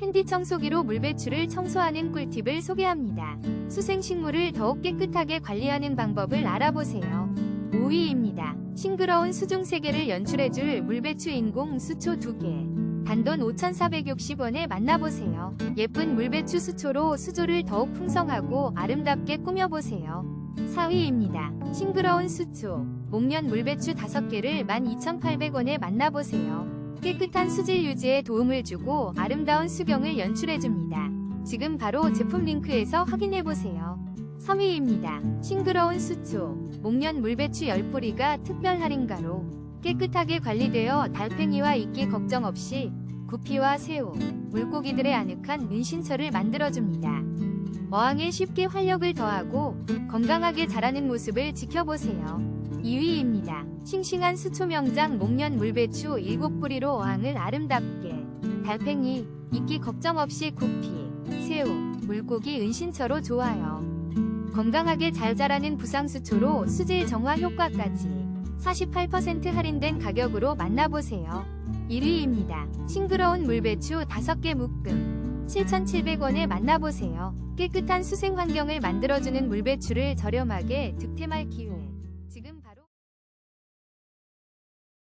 핸디 청소기로 물배추를 청소하는 꿀팁을 소개합니다. 수생식물을 더욱 깨끗하게 관리하는 방법을 알아보세요. 5위입니다. 싱그러운 수중 세계를 연출해줄 물배추 인공 수초 2개. 단돈 5,460원에 만나보세요. 예쁜 물배추 수초로 수조를 더욱 풍성하고 아름답게 꾸며보세요. 4위입니다. 싱그러운 수초. 목련 물배추 5개를 12,800원에 만나보세요. 깨끗한 수질 유지에 도움을 주고 아름다운 수경을 연출해줍니다. 지금 바로 제품 링크에서 확인해보세요. 3위입니다. 싱그러운 수초. 목련 물배추 10뿌리가 특별 할인가로 깨끗하게 관리되어 달팽이와 이끼 걱정 없이 구피와 새우, 물고기들의 아늑한 은신처를 만들어줍니다. 어항에 쉽게 활력을 더하고 건강하게 자라는 모습을 지켜보세요. 2위입니다. 싱싱한 수초 명장 목련 물배추 7뿌리로 어항을 아름답게 달팽이, 이끼 걱정 없이 구피, 새우, 물고기 은신처로 좋아요. 건강하게 잘 자라는 부상수초로 수질 정화 효과까지 48% 할인된 가격으로 만나보세요. 1위입니다. 싱그러운 물배추 5개 묶음 7,700원에 만나보세요. 깨끗한 수생 환경을 만들어주는 물배추를 저렴하게 득템할 기회.